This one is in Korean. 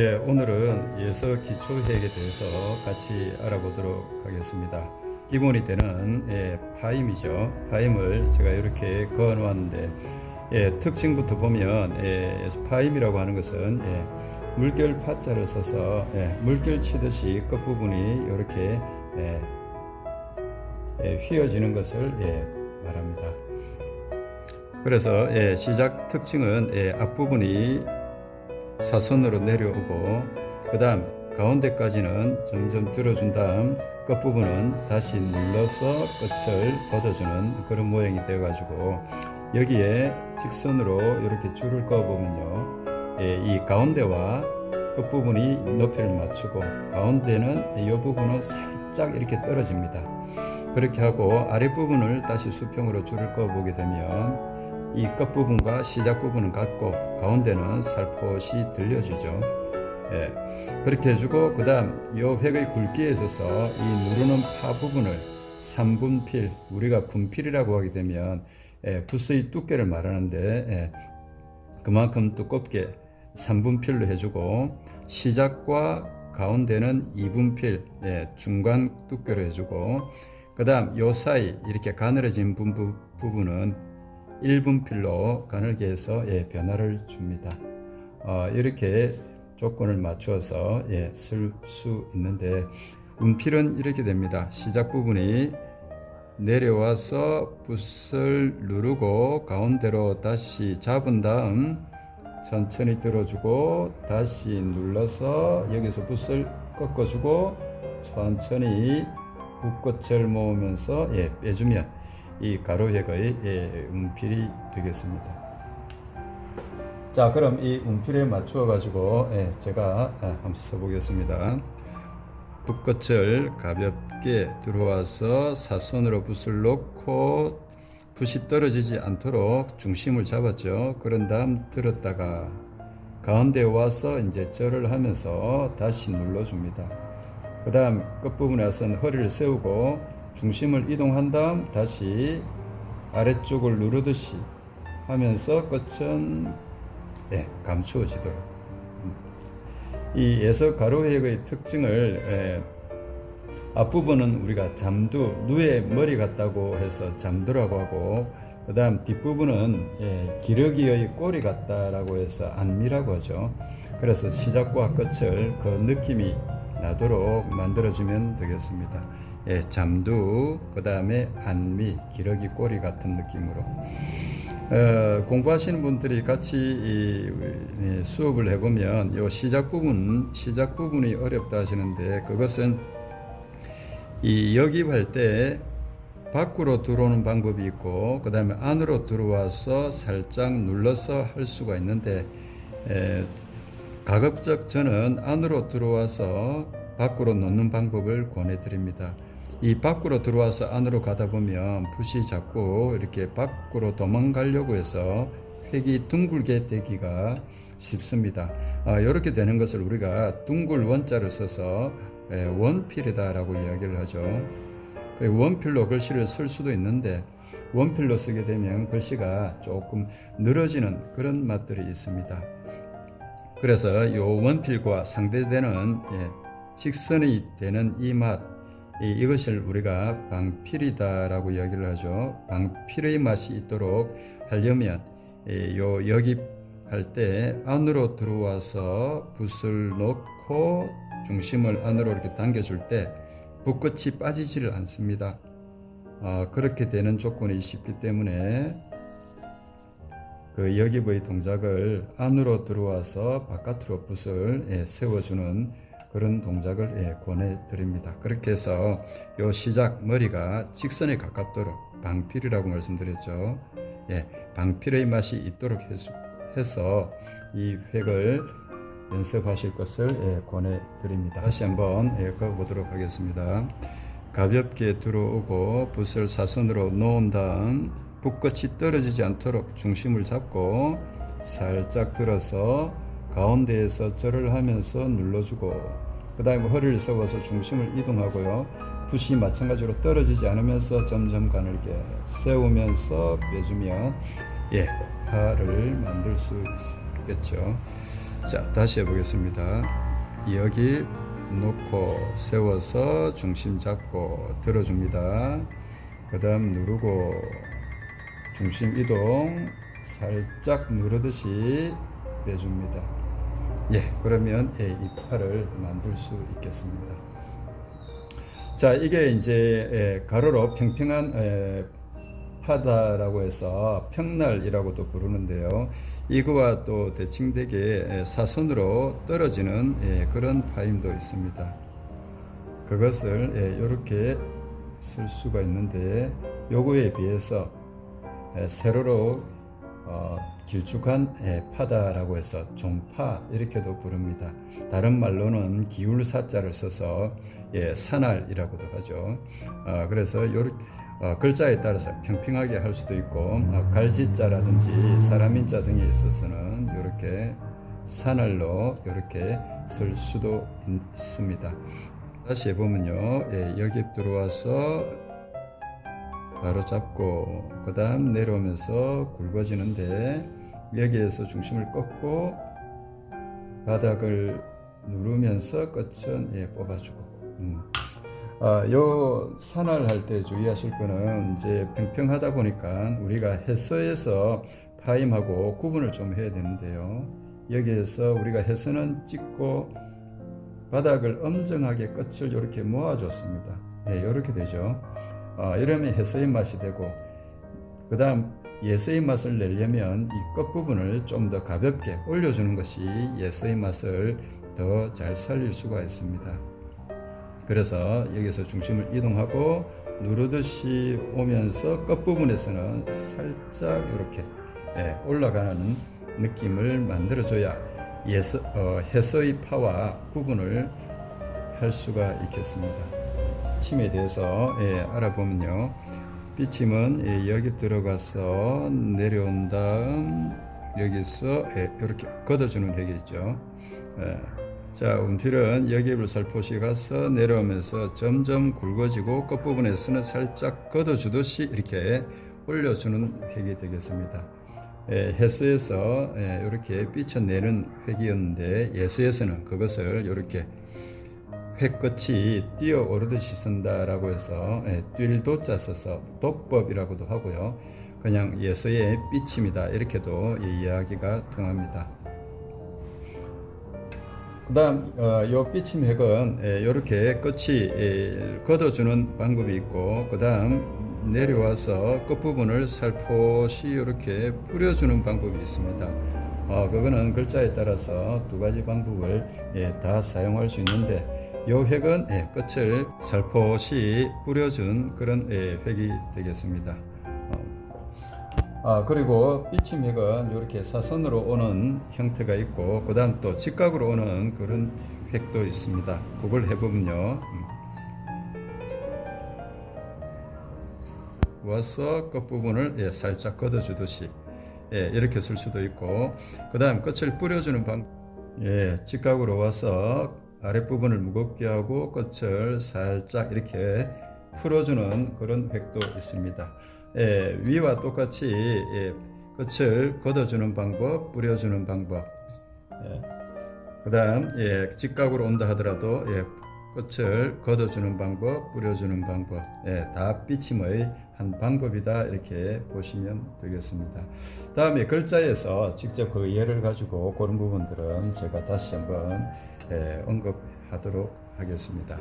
예, 오늘은 예서 기초회에 대해서 같이 알아보도록 하겠습니다. 기본이 되는 예, 파임이죠. 파임을 제가 이렇게 그어 놓았는데 예, 특징부터 보면 예, 파임이라고 하는 것은 예, 물결 파자를 써서 예, 물결 치듯이 끝부분이 이렇게 예, 예, 휘어지는 것을 예, 말합니다. 그래서 예, 시작 특징은 예, 앞부분이 사선으로 내려오고 그 다음 가운데까지는 점점 들어준 다음 끝부분은 다시 눌러서 끝을 걷어주는 그런 모양이 되어 가지고 여기에 직선으로 이렇게 줄을 그어 보면요. 예, 이 가운데와 끝부분이 높이를 맞추고 가운데는 이 부분은 살짝 이렇게 떨어집니다. 그렇게 하고 아랫부분을 다시 수평으로 줄을 그어 보게 되면 이 끝부분과 시작 부분은 같고 가운데는 살포시 들려주죠. 예. 그렇게 해주고 그 다음 이 획의 굵기에 있어서 이 누르는 파 부분을 3분필 우리가 분필이라고 하게 되면 예, 붓의 두께를 말하는데 예, 그만큼 두껍게 3분필로 해주고 시작과 가운데는 2분필 예, 중간 두께로 해주고 그 다음 요 사이 이렇게 가늘어진 부분, 부분은 1분필로 가늘게 해서 예, 변화를 줍니다. 어, 이렇게 조건을 맞추어서 예, 쓸 수 있는데 운필은 이렇게 됩니다. 시작 부분이 내려와서 붓을 누르고 가운데로 다시 잡은 다음 천천히 들어주고 다시 눌러서 여기서 붓을 꺾어주고 천천히 붓끝을 모으면서 예, 빼주면 이 가로획의 예, 운필이 되겠습니다. 자, 그럼 이 운필에 맞추어 가지고 예, 제가 아, 한번 써보겠습니다. 붓끝을 가볍게 들어와서 사선으로 붓을 놓고 붓이 떨어지지 않도록 중심을 잡았죠. 그런 다음 들었다가 가운데 와서 이제 절을 하면서 다시 눌러줍니다. 그 다음 끝부분에 와서는 허리를 세우고 중심을 이동한 다음 다시 아래쪽을 누르듯이 하면서 끝은 예, 감추어지도록. 이 예서 가로획의 특징을 예, 앞부분은 우리가 잠두 누의 머리 같다고 해서 잠두라고 하고 그 다음 뒷부분은 예, 기러기의 꼬리 같다라고 해서 안미라고 하죠. 그래서 시작과 끝을 그 느낌이 나도록 만들어주면 되겠습니다 예, 잠두, 그 다음에 안미, 기러기 꼬리 같은 느낌으로. 어, 공부하시는 분들이 같이 이, 이 수업을 해보면 요 시작 부분, 시작 부분이 어렵다 하시는데 그것은 이 역입할 때 밖으로 들어오는 방법이 있고 그 다음에 안으로 들어와서 살짝 눌러서 할 수가 있는데 에, 가급적 저는 안으로 들어와서 밖으로 놓는 방법을 권해드립니다. 이 밖으로 들어와서 안으로 가다 보면 붓이 자꾸 이렇게 밖으로 도망가려고 해서 획이 둥글게 되기가 쉽습니다. 아, 이렇게 되는 것을 우리가 둥글 원자를 써서 예, 원필이다라고 이야기를 하죠. 그 원필로 글씨를 쓸 수도 있는데 원필로 쓰게 되면 글씨가 조금 늘어지는 그런 맛들이 있습니다. 그래서 이 원필과 상대되는 예, 직선이 되는 이 맛, 이, 것을 우리가 방필이다라고 이야기를 하죠. 방필의 맛이 있도록 하려면 이, 요 여깁할 때 안으로 들어와서 붓을 놓고 중심을 안으로 이렇게 당겨줄 때 붓끝이 빠지지를 않습니다. 아, 그렇게 되는 조건이 쉽기 때문에 그 여깁의 동작을 안으로 들어와서 바깥으로 붓을 예, 세워주는 그런 동작을 예, 권해드립니다. 그렇게 해서 요 시작 머리가 직선에 가깝도록 방필이라고 말씀드렸죠. 예, 방필의 맛이 있도록 해서 이 획을 연습하실 것을 예, 권해드립니다. 다시 한번 예, 보도록 하겠습니다. 가볍게 들어오고 붓을 사선으로 놓은 다음 붓끝이 떨어지지 않도록 중심을 잡고 살짝 들어서 가운데에서 절을 하면서 눌러주고 그 다음에 허리를 세워서 중심을 이동하고요. 붓이 마찬가지로 떨어지지 않으면서 점점 가늘게 세우면서 빼주면 예, 파를 만들 수 있겠죠. 자, 다시 해보겠습니다. 여기 놓고 세워서 중심 잡고 들어줍니다. 그 다음 누르고 중심 이동 살짝 누르듯이 빼줍니다. 예, 그러면 예, 이 팔을 만들 수 있겠습니다. 자, 이게 이제 예, 가로로 평평한 예, 파다라고 해서 평날이라고도 부르는데요. 이거와 또 대칭되게 예, 사선으로 떨어지는 예, 그런 파임도 있습니다. 그것을 이렇게 쓸 수가 있는데 요거에 비해서 예, 세로로 어, 길쭉한 예, 파다라고 해서 종파 이렇게도 부릅니다. 다른 말로는 기울사자를 써서 예, 산알이라고도 하죠. 어, 그래서 요 어, 글자에 따라서 평평하게 할 수도 있고 어, 갈지자라든지 사람인자 등에 있어서는 이렇게 산알로 이렇게 쓸 수도 있습니다. 다시 해보면요, 예, 여기 들어와서 바로 잡고 그 다음 내려오면서 굵어지는데 여기에서 중심을 꺾고 바닥을 누르면서 끝은 예, 뽑아주고. 음. 아, 요 산을 할 때 주의하실 거는 이제 평평하다 보니까 우리가 해서에서 파임하고 구분을 좀 해야 되는데요. 여기에서 우리가 해서는 찍고 바닥을 엄정하게 끝을 이렇게 모아줬습니다. 예, 이렇게 되죠 어, 이러면 해서의 맛이 되고 그 다음 예서의 맛을 내려면 이 끝부분을 좀 더 가볍게 올려주는 것이 예서의 맛을 더 잘 살릴 수가 있습니다. 그래서 여기서 중심을 이동하고 누르듯이 오면서 끝부분에서는 살짝 이렇게 예, 올라가는 느낌을 만들어줘야 예서, 어, 해서의 파와 구분을 할 수가 있겠습니다. 침에 대해서 예, 알아보면요. 삐침은 예, 여기 들어가서 내려온 다음 여기서 예, 이렇게 걷어주는 획이죠. 예. 자, 운필은 여기를 살포시 가서 내려오면서 점점 굵어지고 끝부분에서는 살짝 걷어주듯이 이렇게 올려주는 획이 되겠습니다. 예, 해서에서 예, 이렇게 삐쳐내는 획이었는데 예서에서는 그것을 이렇게 획 끝이 뛰어 오르듯이 쓴다라고 해서 예, 뛸 도자 써서 도법이라고도 하고요. 그냥 예서의 삐침이다 이렇게도 이 이야기가 통합니다. 그다음 어, 요 삐침 예, 이렇게 끝이 예, 걷어주는 방법이 있고 그다음 내려와서 끝 부분을 살포시 이렇게 뿌려주는 방법이 있습니다. 어, 그거는 글자에 따라서 두 가지 방법을 예, 다 사용할 수 있는데 요 획은 예, 끝을 살포시 뿌려준 그런 예, 획이 되겠습니다. 아, 그리고 삐침 획은 이렇게 사선으로 오는 형태가 있고, 그 다음 또 직각으로 오는 그런 획도 있습니다. 그걸 해보면요. 음. 와서 끝부분을 예, 살짝 걷어주듯이 예, 이렇게 쓸 수도 있고, 그 다음 끝을 뿌려주는 방, 예, 직각으로 와서 아랫부분을 무겁게 하고 끝을 살짝 이렇게 풀어주는 그런 획도 있습니다. 예, 위와 똑같이 예, 끝을 걷어주는 방법, 뿌려주는 방법. 예. 그 다음 예, 직각으로 온다 하더라도 예, 끝을 걷어주는 방법, 뿌려주는 방법. 예, 다 삐침의 한 방법이다 이렇게 보시면 되겠습니다. 다음에 글자에서 직접 그 예를 가지고 그런 부분들은 제가 다시 한번 예, 언급하도록 하겠습니다.